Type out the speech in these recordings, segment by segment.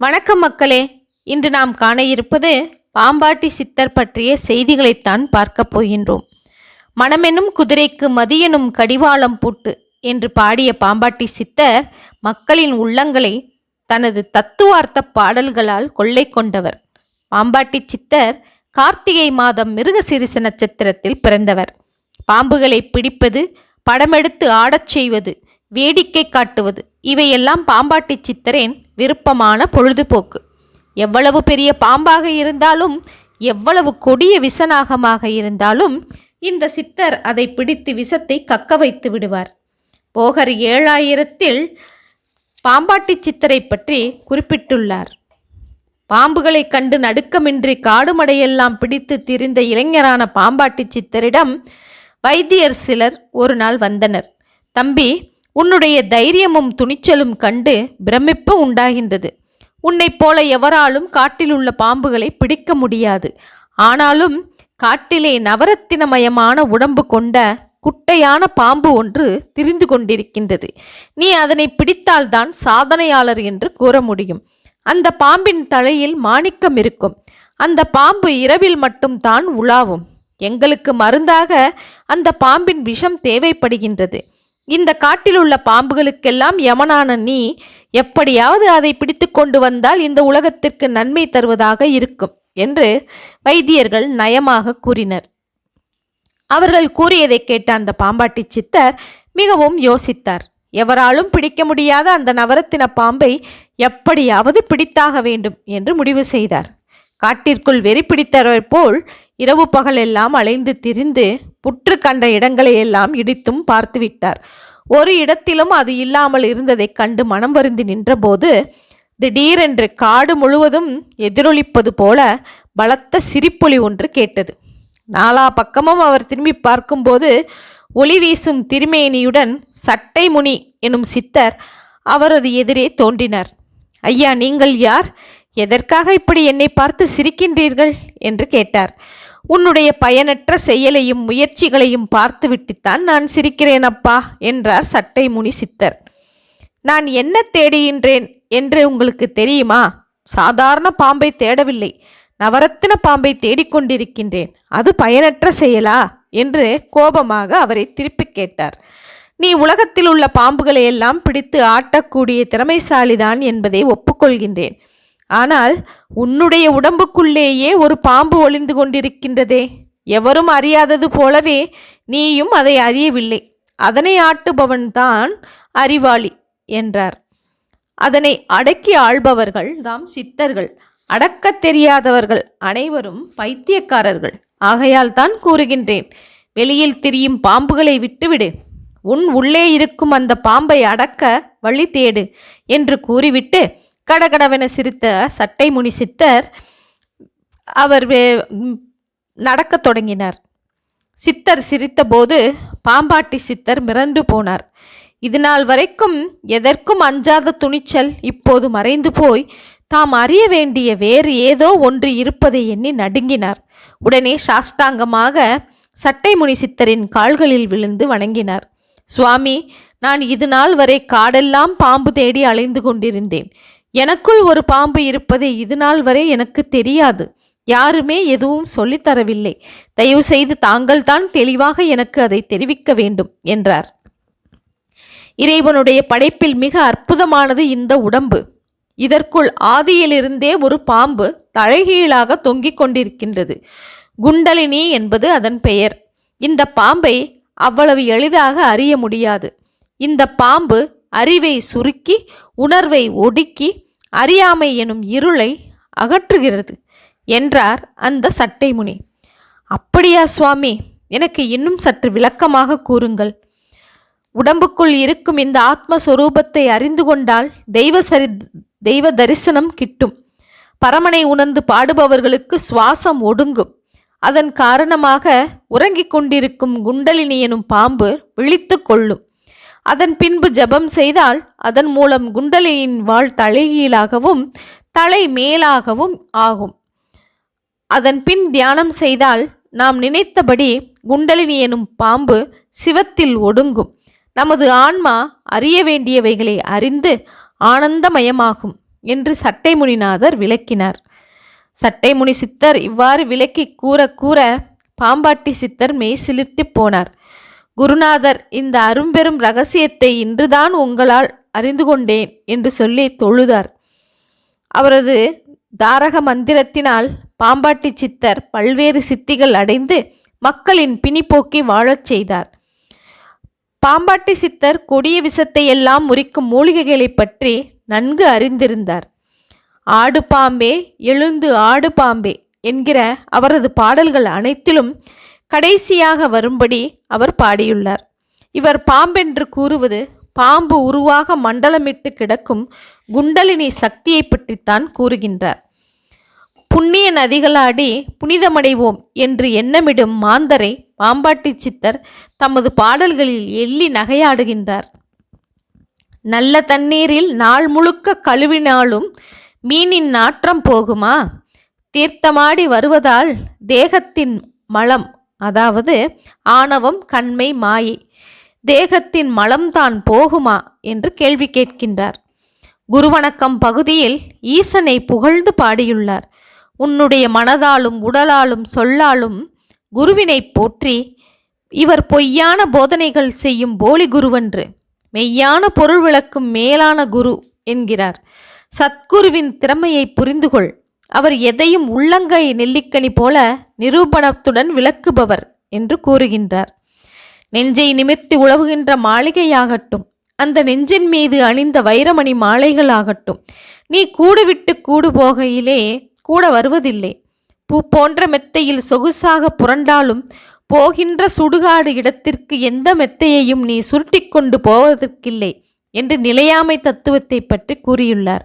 வணக்கம் மக்களே. இன்று நாம் காண இருப்பது பாம்பாட்டி சித்தர் பற்றிய செய்திகளைத்தான் பார்க்கப் போகின்றோம். மனமெனும் குதிரைக்கு மதியெனும் கடிவாளம் பூட்டு என்று பாடிய பாம்பாட்டி சித்தர் மக்களின் உள்ளங்களை தனது தத்துவார்த்த பாடல்களால் கொள்ளை கொண்டவர். பாம்பாட்டி சித்தர் கார்த்திகை மாதம் மிருகசிரிச நட்சத்திரத்தில் பிறந்தவர். பாம்புகளை பிடிப்பது படமெடுத்து ஆடச் செய்வது வேடிக்கை காட்டுவது இவையெல்லாம் பாம்பாட்டி சித்தரேன் விருப்பமான பொழுதுபோக்கு. எவ்வளவு பெரிய பாம்பாக இருந்தாலும் எவ்வளவு கொடிய விசநாகமாக இருந்தாலும் இந்த சித்தர் அதை பிடித்து விஷத்தை கக்க வைத்து விடுவார். போகர் ஏழாயிரத்தில் பாம்பாட்டி சித்தரை பற்றி குறிப்பிட்டுள்ளார். பாம்புகளை கண்டு நடுக்கமின்றி காடுமடையெல்லாம் பிடித்து திரிந்த இளைஞரான பாம்பாட்டி சித்தரிடம் வைத்தியர் சிலர் ஒரு நாள் வந்தனர். தம்பி உன்னுடைய தைரியமும் துணிச்சலும் கண்டு பிரமிப்பு உண்டாகின்றது. உன்னைப் போல எவராலும் காட்டிலுள்ள பாம்புகளை பிடிக்க முடியாது. ஆனாலும் காட்டிலே நவரத்தினமயமான உடம்பு கொண்ட குட்டையான பாம்பு ஒன்று திரிந்து கொண்டிருக்கின்றது. நீ அதனை பிடித்தால்தான் சாதனையாளர் என்று கூற முடியும். அந்த பாம்பின் தலையில் மாணிக்கம் இருக்கும். அந்த பாம்பு இரவில் மட்டும் தான் உலாவும். எங்களுக்கு மருந்தாக அந்த பாம்பின் விஷம் தேவைப்படுகின்றது. இந்த காட்டில் உள்ள பாம்புகளுக்கெல்லாம் யமனான நீ எப்படியாவது அதை பிடித்து கொண்டு வந்தால் இந்த உலகத்திற்கு நன்மை தருவதாக இருக்கும் என்று வைத்தியர்கள் நயமாக கூறினர். அவர்கள் கூறியதை கேட்ட அந்த பாம்பாட்டி சித்தர் மிகவும் யோசித்தார். எவராலும் பிடிக்க முடியாத அந்த நவரத்தின பாம்பை எப்படியாவது பிடித்தாக வேண்டும் என்று முடிவு செய்தார். காட்டிற்குள் வெறி பிடித்தவர் போல் இரவு பகல் எல்லாம் அலைந்து திரிந்து புற்று கண்ட இடங்களை எல்லாம் இடித்தும் பார்த்துவிட்டார் ஒரு இடத்திலும் அது இல்லாமல் இருந்ததைக் கண்டு மனம் வருந்தி நின்றபோது திடீரென்று காடு முழுவதும் எதிரொலிப்பது போல பலத்த சிரிப்பொலி ஒன்று கேட்டது. நாலா பக்கமும் அவர் திரும்பி பார்க்கும்போது ஒளி வீசும் திருமேனியுடன் சட்டை முனி எனும் சித்தர் அவரது எதிரே தோன்றினார். ஐயா நீங்கள் யார்? எதற்காக இப்படி என்னை பார்த்து சிரிக்கின்றீர்கள்? என்று கேட்டார். உன்னுடைய பயனற்ற செயலையும் முயற்சிகளையும் பார்த்துவிட்டுத்தான் நான் சிரிக்கிறேன் அப்பா என்றார் சட்டை முனி சித்தர். நான் என்ன தேடுகின்றேன் என்று உங்களுக்கு தெரியுமா? சாதாரண பாம்பை தேடவில்லை. நவரத்தின பாம்பை தேடிக்கொண்டிருக்கின்றேன் அது பயனற்ற செயலா? என்று கோபமாக அவரை திருப்பி கேட்டார். நீ உலகத்தில் உள்ள பாம்புகளை எல்லாம் பிடித்து ஆட்டக்கூடிய திறமைசாலிதான் என்பதை ஒப்புக்கொள்கின்றேன். ஆனால் உன்னுடைய உடம்புக்குள்ளேயே ஒரு பாம்பு ஒளிந்து கொண்டிருக்கின்றதே. எவரும் அறியாதது போலவே நீயும் அதை அறியவில்லை. அதனை ஆட்டுபவன்தான் அறிவாளி என்றார். அதனை அடக்கி ஆள்பவர்கள் தாம் சித்தர்கள். அடக்கத் தெரியாதவர்கள் அனைவரும் பைத்தியக்காரர்கள். ஆகையால் தான் கூறுகின்றேன் வெளியில் திரியும் பாம்புகளை விட்டுவிடு. உன் உள்ளே இருக்கும் அந்த பாம்பை அடக்க வழி தேடு என்று கூறிவிட்டு கடகடவென சிரித்த சட்டை முனி சித்தர் அவர் வே- நடக்கத் தொடங்கினார். சித்தர் சிரித்தபோது பாம்பாட்டி சித்தர் மிரண்டு போனார். இது நாள் வரைக்கும் எதற்கும் அஞ்சாத துணிச்சல் இப்போது மறைந்து போய் தாம் அறிய வேண்டிய வேறு ஏதோ ஒன்று இருப்பதை எண்ணி நடுங்கினார். உடனே சாஷ்டாங்கமாக சட்டை முனி சித்தரின் கால்களில் விழுந்து வணங்கினார். சுவாமி நான் இது நாள் வரை காடெல்லாம் பாம்பு தேடி அலைந்து கொண்டிருந்தேன். எனக்குள் ஒரு பாம்பு இருப்பது இது நாள் வரை எனக்கு தெரியாது. யாருமே எதுவும் சொல்லித் தரவில்லை. தயவு செய்து தாங்கள்தான் தெளிவாக எனக்கு அதை தெரிவிக்க வேண்டும் என்றார். இறைவனுடைய படைப்பில் மிக அற்புதமானது இந்த உடம்பு. இதற்குள் ஆதியிலிருந்தே ஒரு பாம்பு தலைகீழாக தொங்கிக் கொண்டிருக்கின்றது. குண்டலினி என்பது அதன் பெயர். இந்த பாம்பை அவ்வளவு எளிதாக அறிய முடியாது. இந்த பாம்பு அறிவை சுருக்கி உணர்வை ஒடுக்கி அறியாமை எனும் இருளை அகற்றுகிறது என்றார் அந்த சட்டை முனி அப்படியா சுவாமி எனக்கு இன்னும் சற்று விளக்கமாக கூறுங்கள். உடம்புக்குள் இருக்கும் இந்த ஆத்மஸ்வரூபத்தை அறிந்து கொண்டால் தெய்வ சரி தெய்வ தரிசனம் கிட்டும். பரமனை உணர்ந்து பாடுபவர்களுக்கு சுவாசம் ஒடுங்கும். அதன் காரணமாக உறங்கிக் கொண்டிருக்கும் குண்டலினி எனும் பாம்பு விழித்து கொள்ளும். அதன் பின்பு ஜெபம் செய்தால் அதன் மூலம் குண்டலியின் வாழ் தலைகீழாகவும் தலை மேலாகவும் ஆகும். அதன் பின் தியானம் செய்தால் நாம் நினைத்தபடி குண்டலினி எனும் பாம்பு சிவத்தில் ஒடுங்கும். நமது ஆன்மா அறிய வேண்டியவைகளை அறிந்து ஆனந்தமயமாகும் என்று சட்டைமுனிநாதர் விளக்கினார். சட்டைமுனி சித்தர் இவ்வாறு விளக்கி கூற கூற பாம்பாட்டி சித்தர் மெய் சிலிர்த்துப் போனார். குருநாதர் இந்த அரும்பெரும் ரகசியத்தை இன்றுதான் உங்களால் அறிந்து கொண்டேன் என்று சொல்லி தொழுதார். அவரது தாரக மந்திரத்தினால் பாம்பாட்டி சித்தர் பல்வேறு சித்திகள் அடைந்து மக்களின் பிணிப்போக்கி வாழச் செய்தார். பாம்பாட்டி சித்தர் கொடிய விஷத்தை எல்லாம் முறிக்கும் மூலிகைகளைப் பற்றி நன்கு அறிந்திருந்தார். ஆடு பாம்பே எழுந்து ஆடு பாம்பே என்கிற அவரது பாடல்கள் அனைத்திலும் கடைசியாக வரும்படி அவர் பாடியுள்ளார். இவர் பாம்பென்று கூறுவது பாம்பு உருவாக மண்டலமிட்டு கிடக்கும் குண்டலினி சக்தியை பற்றித்தான் கூறுகின்றார். புண்ணிய நதிகளாடி புனிதமடைவோம் என்று எண்ணமிடும் மாந்தரை பாம்பாட்டி சித்தர் தமது பாடல்களில் எள்ளி நகையாடுகின்றார். நல்ல தண்ணீரில் நாள் முழுக்க கழுவினாலும் மீனின் நாற்றம் போகுமா? தீர்த்தமாடி வருவதால் தேகத்தின் மலம் அதாவது ஆணவம் கண்மை மாயை. தேகத்தின் மலம்தான் போகுமா என்று கேள்வி கேட்கின்றார். குருவணக்கம் பகுதியில் ஈசனை புகழ்ந்து பாடியுள்ளார். உன்னுடைய மனதாலும் உடலாலும் சொல்லாலும் குருவினை போற்றி இவர் பொய்யான போதனைகள் செய்யும் போலி குருவன்று மெய்யான பொருள் விளக்கும் மேலான குரு என்கிறார். சத்குருவின் திறமையை புரிந்துகொள். அவர் எதையும் உள்ளங்கை நெல்லிக்கனி போல நிரூபணத்துடன் விளக்குபவர் என்று கூறுகின்றார். நெஞ்சை நிமிர்த்தி உழவுகின்ற மாளிகையாகட்டும் அந்த நெஞ்சின் மீது அணிந்த வைரமணி மாலைகளாகட்டும் நீ கூடு விட்டு கூடு போகையிலே கூட வருவதில்லை. பூ போன்ற மெத்தையில் சொகுசாக புரண்டாலும் போகின்ற சுடுகாடு இடத்திற்கு எந்த மெத்தையையும் நீ சுருட்டிக்கொண்டு போவதற்கில்லை என்று நிலையாமை தத்துவத்தை பற்றி கூறியுள்ளார்.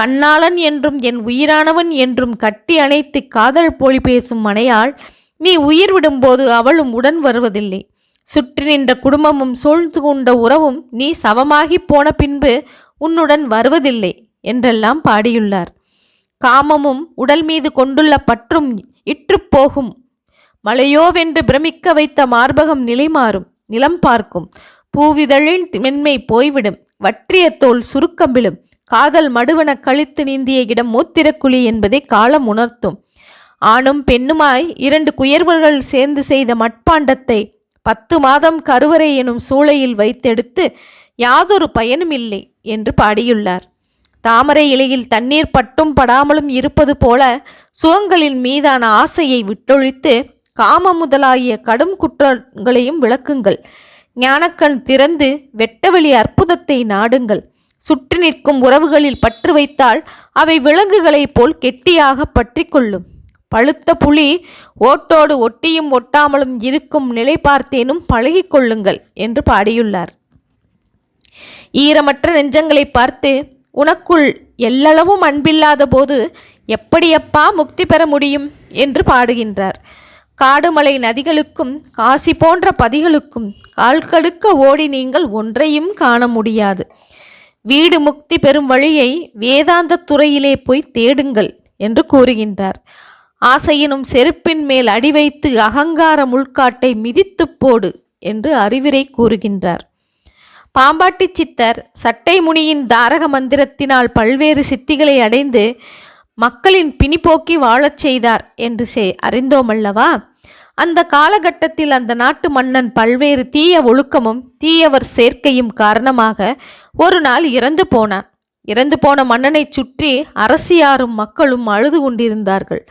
கண்ணாளன் என்றும் என் உயிரானவன் என்றும் கட்டி அணைத்து காதல் போலி பேசும் மனையாள் நீ உயிர் விடும்போது அவளும் உடன் வருவதில்லை. சுற்றி நின்ற குடும்பமும் சூழ்ந்து கொண்ட உறவும் நீ சவமாகி போன பின்பு உன்னுடன் வருவதில்லை என்றெல்லாம் பாடியுள்ளார். காமமும் உடல் மீது கொண்டுள்ள பற்றும் இற்றுப் போகும். மலையோவென்று பிரமிக்க வைத்த மார்பகம் நிலைமாறும் நிலம் பார்க்கும். பூவிதழின் மென்மை போய்விடும். வற்றிய தோல் சுருக்கம் விழும் காதல் மடுவன கழித்து நீந்திய இடம் மூத்திரக்குழி என்பதை காலம் உணர்த்தும். ஆணும் பெண்ணுமாய் இரண்டு குயர்வர்கள் சேர்ந்து செய்த மட்பாண்டத்தை பத்து மாதம் கருவறை எனும் சூளையில் வைத்தெடுத்து யாதொரு பயனும் இல்லை என்று பாடியுள்ளார். தாமரை இலையில் தண்ணீர் பட்டும் படாமலும் இருப்பது போல சுகங்களின் மீதான ஆசையை விட்டொழித்து காம முதலாகிய கடும் குற்றங்களையும் விளக்குங்கள். ஞானக்கண் திறந்து வெட்டவெளி அற்புதத்தை நாடுங்கள். சுற்றி நிற்கும் உறவுகளில் பற்று வைத்தால் அவை விலங்குகளைப் போல் கெட்டியாக பற்றி கொள்ளும். பழுத்த புலி ஓட்டோடு ஒட்டியும் ஒட்டாமலும் இருக்கும் நிலை பார்த்தேனும் பழகிக்கொள்ளுங்கள் என்று பாடியுள்ளார். ஈரமற்ற நெஞ்சங்களை பார்த்து உனக்குள் எல்லளவும் அன்பில்லாத போது எப்படியப்பா முக்தி பெற முடியும்? என்று பாடுகின்றார். காடுமலை நதிகளுக்கும் காசி போன்ற பதிகளுக்கும் கால்கடுக்க ஓடி நீங்கள் ஒன்றையும் காண முடியாது. வீடு முக்தி பெறும் வழியை வேதாந்த துறையிலே போய் தேடுங்கள் என்று கூறுகின்றார். ஆசையினும் செருப்பின் மேல் அடி வைத்து அகங்கார முள்காட்டை மிதித்துப் போடு என்று அறிவுரை கூறுகின்றார். பாம்பாட்டி சித்தர் சட்டை முனியின் தாரக மந்திரத்தினால் பல்வேறு சித்திகளை அடைந்து மக்களின் பிணிப்போக்கி வாழச் செய்தார் என்று சே அறிந்தோமல்லவா? அந்த காலகட்டத்தில் அந்த நாட்டு மன்னன் பல்வேறு தீய ஒழுக்கமும் தீயவர் சேர்க்கையும் காரணமாக ஒரு நாள் இறந்து போனான். இறந்து போன மன்னனைச் சுற்றி அரசியாரும் மக்களும் அழுது கொண்டிருந்தார்கள்.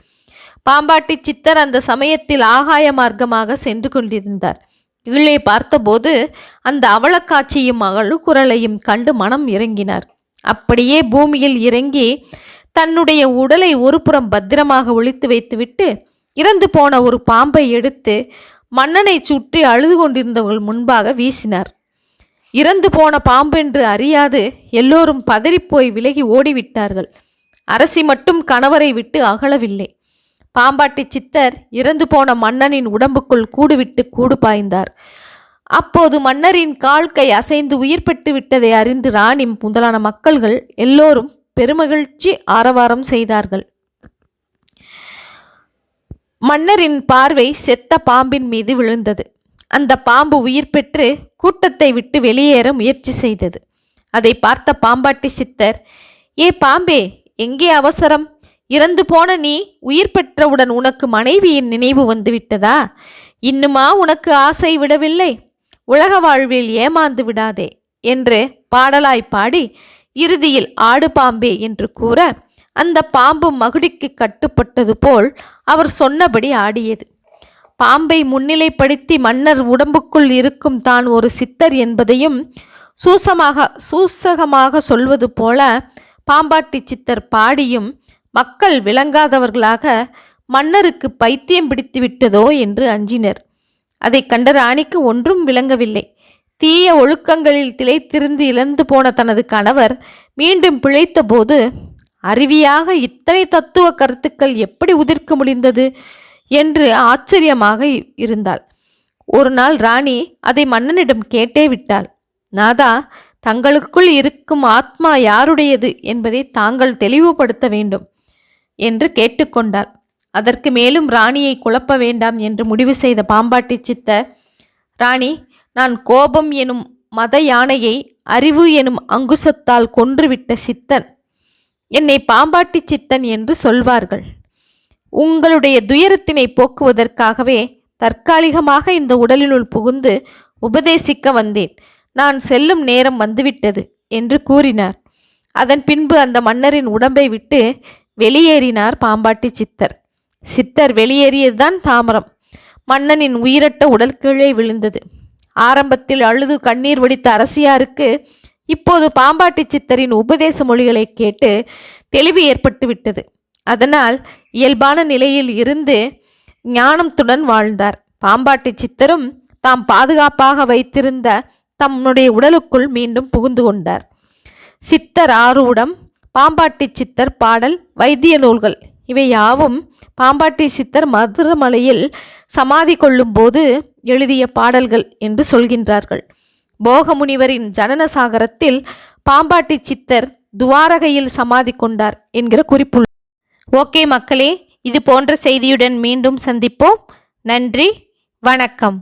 பாம்பாட்டி சித்தர் அந்த சமயத்தில் ஆகாய மார்க்கமாக சென்று கொண்டிருந்தார். கீழே பார்த்தபோது அந்த அவலக்காட்சியும் அழுக்குரலையும் கண்டு மனம் இறங்கினார். அப்படியே பூமியில் இறங்கி தன்னுடைய உடலை ஒருபுறம் பத்திரமாக ஒழித்து வைத்துவிட்டு இறந்து போன ஒரு பாம்பை எடுத்து மன்னனை சுற்றி அழுது கொண்டிருந்தவர்கள் முன்பாக வீசினார். இறந்து போன பாம்பென்று அறியாது எல்லோரும் பதறிப்போய் விலகி ஓடிவிட்டார்கள். அரசி மட்டும் கணவரை விட்டு அகலவில்லை. பாம்பாட்டி சித்தர் இறந்து போன மன்னனின் உடம்புக்குள் கூடுவிட்டு கூடு பாய்ந்தார். அப்போது மன்னரின் கால் கை அசைந்து உயிர் பெற்று விட்டதை அறிந்து ராணி முதலான மக்கள்கள் எல்லோரும் பெருமகிழ்ச்சி ஆரவாரம் செய்தார்கள். மன்னரின் பார்வை செத்த பாம்பின் மீது விழுந்தது. அந்த பாம்பு உயிர் பெற்று கூட்டத்தை விட்டு வெளியேற முயற்சி செய்தது. அதை பார்த்த பாம்பாட்டி சித்தர் ஏ பாம்பே எங்கே அவசரம்? இறந்து போன நீ உயிர் பெற்றவுடன் உனக்கு மனைவியின் நினைவு வந்துவிட்டதா இன்னுமா உனக்கு ஆசை விடவில்லை? உலக வாழ்வில் ஏமாந்து விடாதே என்று பாடலாய் பாடி இறுதியில் ஆடு பாம்பே என்று கூற அந்த பாம்பு மகுடிக்கு கட்டுப்பட்டது போல் அவர் சொன்னபடி ஆடியது. பாம்பை முன்னிலைப்படுத்தி மன்னர் உடம்புக்குள் இருக்கும் தான் ஒரு சித்தர் என்பதையும் சூசமாக சூசகமாக சொல்வது போல பாம்பாட்டி சித்தர் பாடியும் மக்கள் விளங்காதவர்களாக மன்னருக்கு பைத்தியம் பிடித்து விட்டதோ என்று அஞ்சினர். அதை கண்ட ராணிக்கு ஒன்றும் விளங்கவில்லை. தீய ஒழுக்கங்களில் திளைத்திருந்து இழந்து போன தனது கணவர் மீண்டும் பிழைத்தபோது அருவியாக இத்தனை தத்துவ கருத்துக்கள் எப்படி உதிர்க்க முடிந்தது என்று ஆச்சரியமாக இருந்தாள். ஒரு நாள் ராணி அதை மன்னனிடம் கேட்டே விட்டாள். நாதா தங்களுக்குள் இருக்கும் ஆத்மா யாருடையது என்பதை தாங்கள் தெளிவுபடுத்த வேண்டும் என்று கேட்டுக்கொண்டாள். அதற்கு மேலும் ராணியை குழப்ப வேண்டாம் என்று முடிவு செய்த பாம்பாட்டி சித்தர் ராணி நான் கோபம் எனும் மத யானையை அறிவு எனும் அங்குசத்தால் கொன்றுவிட்ட சித்தன். என்னை பாம்பாட்டி சித்தன் என்று சொல்வார்கள். உங்களுடைய துயரத்தினை போக்குவதற்காகவே தற்காலிகமாக இந்த உடலினுள் புகுந்து உபதேசிக்க வந்தேன். நான் செல்லும் நேரம் வந்துவிட்டது என்று கூறினார். அதன் பின்பு அந்த மன்னரின் உடம்பை விட்டு வெளியேறினார் பாம்பாட்டி சித்தர். சித்தர் வெளியேறியதுதான் தாமரம். மன்னனின் உயிரட்ட உடல் கீழே விழுந்தது. ஆரம்பத்தில் அழுது கண்ணீர் வடித்த அரசியாருக்கு இப்போது பாம்பாட்டி சித்தரின் உபதேச மொழிகளை கேட்டு தெளிவு ஏற்பட்டு விட்டது. அதனால் இயல்பான நிலையில் இருந்து ஞானத்துடன் வாழ்ந்தார். பாம்பாட்டி சித்தரும் தாம் பாதுகாப்பாக வைத்திருந்த தம்முடைய உடலுக்குள் மீண்டும் புகுந்து கொண்டார். சித்தர் ஆரூடம் பாம்பாட்டி சித்தர் பாடல் வைத்திய நூல்கள் இவை யாவும் பாம்பாட்டி சித்தர் மதுரமலையில் சமாதி கொள்ளும்போது எழுதிய பாடல்கள் என்று சொல்கின்றார்கள். போகமுனிவரின் ஜனனசாகரத்தில் பாம்பாட்டி சித்தர் துவாரகையில் சமாதி கொண்டார் என்கிற குறிப்புள்ள ஓகே மக்களே இது போன்ற செய்தியுடன் மீண்டும் சந்திப்போம். நன்றி வணக்கம்.